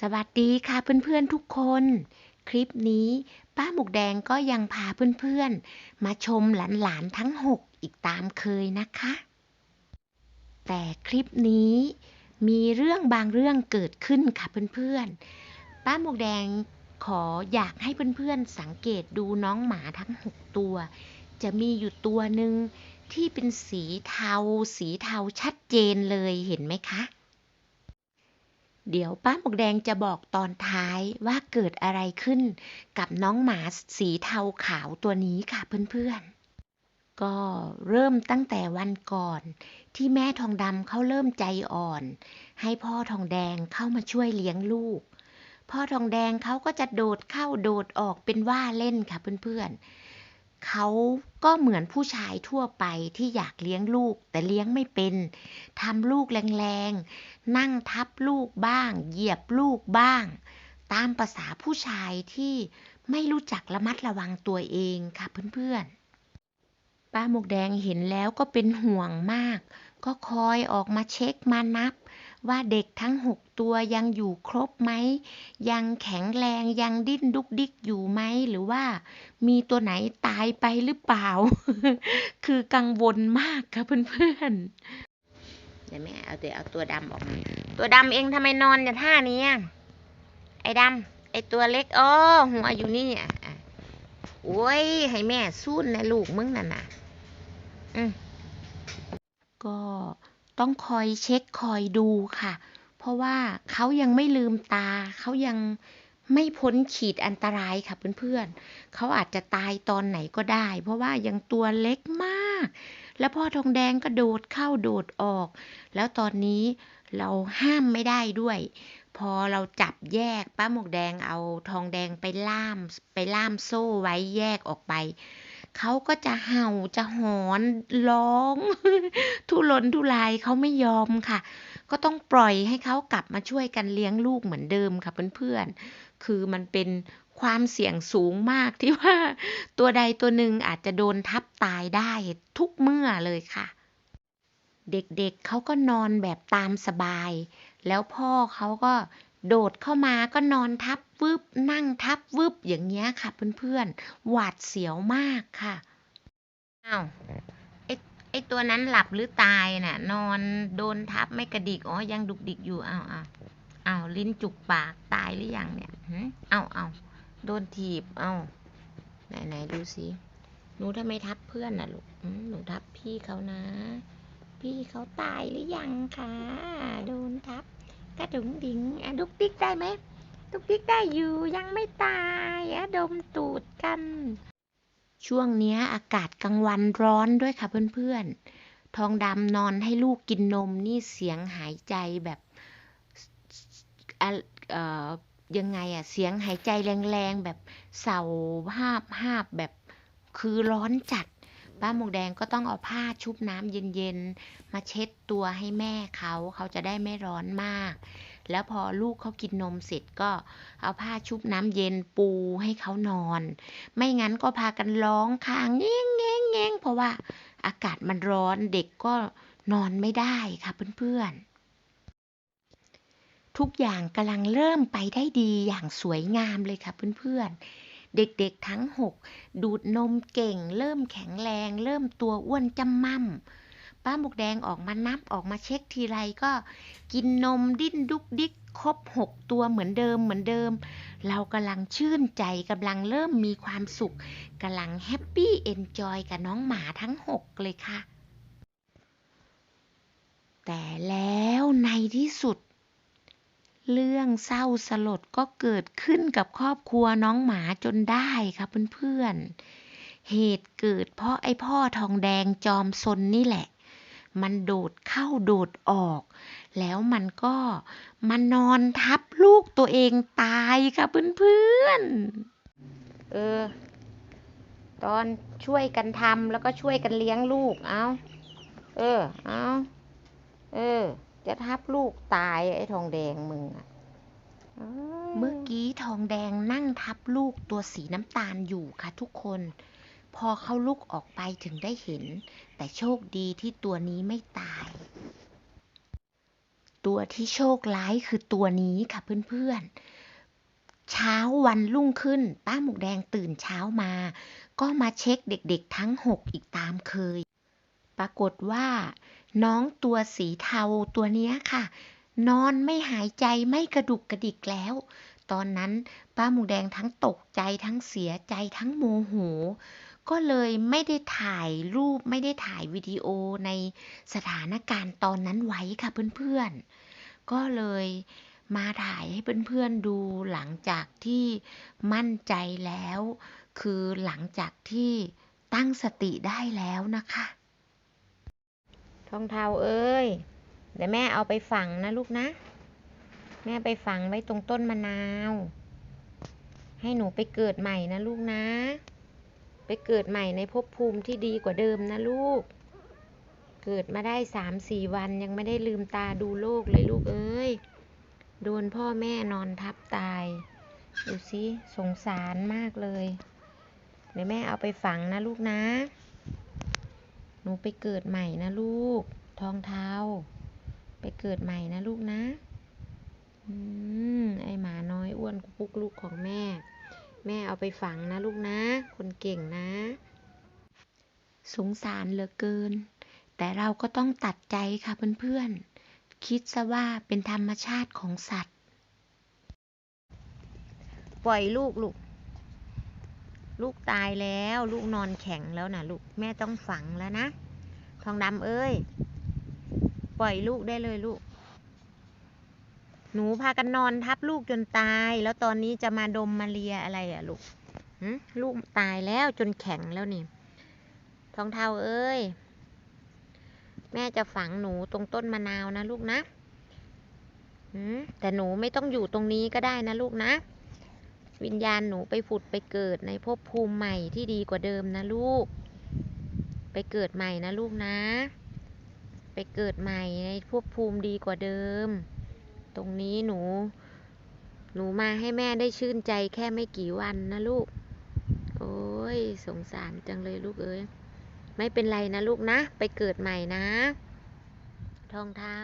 สวัสดีค่ะเพื่อนๆทุกคน คลิปนี้ป้าหมกแดงก็ยังพาเพื่อนๆ มาชมหลานๆทั้ง 6 อีกตามเคยนะคะ แต่คลิปนี้มีเรื่องบางเรื่องเกิดขึ้นค่ะเพื่อนๆ ป้าหมกแดงขออยากให้เพื่อนๆ สังเกตดูน้องหมาทั้ง 6 ตัว จะมีอยู่ตัวหนึ่งที่เป็นสีเทา สีเทาชัดเจนเลยเห็นไหมคะ เดี๋ยวป้าหมวกแดงจะบอกตอนท้ายว่าเกิดอะไรขึ้นกับน้องหมาสีเทาขาวตัวนี้ค่ะเพื่อนๆ ก็เริ่มตั้งแต่วันก่อน ที่แม่ทองดำเขาเริ่มใจอ่อน ให้พ่อทองแดงเข้ามาช่วยเลี้ยงลูก พ่อทองแดงเขาก็จะโดดเข้าโดดออกเป็นว่าเล่นค่ะเพื่อนๆ เขาก็เหมือนผู้ชายทั่วไปที่อยากเลี้ยงลูก แต่เลี้ยงไม่เป็นทำลูกแรงๆ นั่งทับลูกบ้าง เหยียบลูกบ้าง ตามภาษาผู้ชายที่ไม่รู้จักระมัดระวังตัวเองค่ะเพื่อนๆ ป้าหมวกแดงเห็นแล้วก็เป็นห่วงมาก ก็คอยออกมาเช็คมานับ ว่าเด็กทั้งหกตัวยังอยู่ครบไหม ยังแข็งแรงยังดิ้นดุกดิกอยู่ไหม หรือว่ามีตัวไหนตายไปหรือเปล่า คือกังวลมากค่ะเพื่อนๆเดี๋ยวแม่เอาเดี๋ยวเอาตัวดำออกมาตัวดำเองทำไมนอนอย่างท่านี้ไอ้ดำไอ้ตัวเล็กอ๋อหัวอยู่นี่อะอะโอ้ย ให้แม่สู้นะลูกมึงน่ะนะ ก็ต้องคอยเช็คคอยดูค่ะ เพราะว่าเขายังไม่ลืมตา เขายังไม่พ้นขีดอันตรายค่ะเพื่อนๆ เขาอาจจะตายตอนไหนก็ได้ เพราะว่ายังตัวเล็กมาก แล้วพ่อทองแดงก็โดดเข้าโดดออก แล้วตอนนี้เราห้ามไม่ได้ด้วย พอเราจับแยกป้าหมวกแดงเอาทองแดงไปล่ามไปล่ามโซ่ไว้แยกออกไป เขาก็จะเห่าจะหอนร้อง ทุรนทุรายเขาไม่ยอมค่ะ ก็ต้องปล่อยให้เขากลับมาช่วยกันเลี้ยงลูกเหมือนเดิมค่ะเพื่อนๆ คือมันเป็นความเสี่ยงสูงมากที่ว่า ตัวใดตัวหนึ่งอาจจะโดนทับตายได้ทุกเมื่อเลยค่ะ เด็กๆเเขาก็นอนแบบตามสบาย แล้วพ่อเขาก็โดดเข้ามาก็นอนทับ วึบนั่งทับวึบอย่างเงี้ยค่ะเพื่อนๆ หวาดเสียวมากค่ะอ้าวไอไอตัวนั้นหลับหรือตายน่ะ นอนโดนทับไม่กระดิกอ๋อยังดุกดิกอยู่อ้าวอ้าวอ้าวลิ้นจุกปากตายหรือยังเนี่ยอ้าวอ้าวโดนถีบอ้าวไหนไหนดูสิหนูทำไมทับเพื่อนน่ะลูกหึหนูทับพี่เขานะ พี่เขาตายหรือยังคะโดนทับกระดุงดิงอะดุกดิกได้ไหม ดุกดิกได้อยู่ยังไม่ตายอะดมตูดกัน ช่วงเนี้ยอากาศกลางวันร้อนด้วยค่ะเพื่อนๆ ทองดำนอนให้ลูกกินนมนี่เสียงหายใจแบบอะเอ่อยังไงอะเสียงหายใจแรงๆ แบบเสาหาบหาบแบบคือร้อนจัด ป้าหมวกแดงก็ต้องเอาผ้าชุบน้ำเย็นๆ มาเช็ดตัวให้แม่เขา เขาจะได้ไม่ร้อนมาก แล้วพอลูกเขากินนมเสร็จก็เอาผ้าชุบน้ำเย็นปูให้เขานอน ไม่งั้นก็พากันร้องคางแง่งแง่งแง่งเพราะว่าอากาศมันร้อนเด็กก็นอนไม่ได้ค่ะเพื่อนๆทุกอย่างกำลังเริ่มไปได้ดีอย่างสวยงามเลยค่ะเพื่อนๆ เด็กๆทั้งหกดูดนมเก่ง เริ่มแข็งแรง เริ่มตัวอ้วนจำม่ำ ป้าหมกแดงออกมานับออกมาเช็คทีไรก็กินนมดิ้นดุกดิกครบหกตัวเหมือนเดิมเหมือนเดิม เรากำลังชื่นใจกำลังเริ่มมีความสุขกำลังแฮปปี้เอนจอยกับน้องหมาทั้งหกเลยค่ะ แต่แล้วในที่สุด เรื่องเศร้าสลดก็เกิดขึ้นกับครอบครัวน้องหมาจนได้ค่ะเพื่อนๆเหตุเกิดเพราะไอ้พ่อทองแดงจอมซนนี่แหละ มันโดดเข้าโดดออก แล้วมันก็มานอนทับลูกตัวเองตายค่ะเพื่อนๆ เออ ตอนช่วยกันทำแล้วก็ช่วยกันเลี้ยงลูก เอาเออ เอาเออ จะทับลูกตายไอ้ทองแดงมึงอะเมื่อกี้ทองแดงนั่งทับลูกตัวสีน้ำตาลอยู่ค่ะทุกคน พอเขาลุกออกไปถึงได้เห็น แต่โชคดีที่ตัวนี้ไม่ตาย ตัวที่โชคร้ายคือตัวนี้ค่ะเพื่อนๆ เช้าวันรุ่งขึ้น ป้าหมูแดงตื่นเช้ามา ก็มาเช็คเด็กๆทั้งหกอีกตามเคย ปรากฏว่า น้องตัวสีเทาตัวนี้ค่ะ นอนไม่หายใจไม่กระดุกกระดิกแล้วตอนนั้นป้าหมูแดงทั้งตกใจทั้งเสียใจทั้งโมโห ก็เลยไม่ได้ถ่ายรูปไม่ได้ถ่ายวิดีโอในสถานการณ์ตอนนั้นไว้ค่ะเพื่อนๆ ก็เลยมาถ่ายให้เพื่อนๆดูหลังจากที่มั่นใจแล้ว คือหลังจากที่ตั้งสติได้แล้วนะคะ ทองเทาเอ้ย เดี๋ยวแม่เอาไปฝังนะลูกนะ แม่ไปฝังไว้ตรงต้นมะนาว ให้หนูไปเกิดใหม่นะลูกนะ เกิดใหม่ในภพภูมิที่ดีกว่าเดิมนะลูก เกิดมาได้สามสี่วันยังไม่ได้ลืมตาดูโลกเลยลูกเอ้ย โดนพ่อแม่นอนทับตาย ดูสิสงสารมากเลย เดี๋ยวแม่เอาไปฝังนะลูกนะ หนูไปเกิดใหม่นะลูก ทองเทาไปเกิดใหม่นะลูกนะ อืม ไอหมาน้อยอ้วนกุ๊กลูกของแม่ แม่เอาไปฝังนะลูกนะ คนเก่งนะ สงสารเหลือเกิน แต่เราก็ต้องตัดใจค่ะเพื่อนๆ คิดซะว่าเป็นธรรมชาติของสัตว์ ปล่อยลูกลูก ลูกตายแล้ว ลูกนอนแข็งแล้วนะลูก แม่ต้องฝังแล้วนะ ทองดำเอ้ย ปล่อยลูกได้เลยลูก หนูพากันนอนทับลูกจนตาย แล้วตอนนี้จะมาดมมาเลียอะไรอะลูกลูกตายแล้วจนแข็งแล้วนี่ ทองเทาเอ้ย แม่จะฝังหนูตรงต้นมะนาวนะลูกนะแต่หนูไม่ต้องอยู่ตรงนี้ก็ได้นะลูกนะ วิญญาณหนูไปผุดไปเกิดในภพภูมิใหม่ที่ดีกว่าเดิมนะลูก ไปเกิดใหม่นะลูกนะ ไปเกิดใหม่ในภพภูมิดีกว่าเดิม ตรงนี้หนู หนูมาให้แม่ได้ชื่นใจแค่ไม่กี่วันนะลูก โอ้ยสงสารจังเลยลูกเอ้ย ไม่เป็นไรนะลูกนะ ไปเกิดใหม่นะ ทองเท้า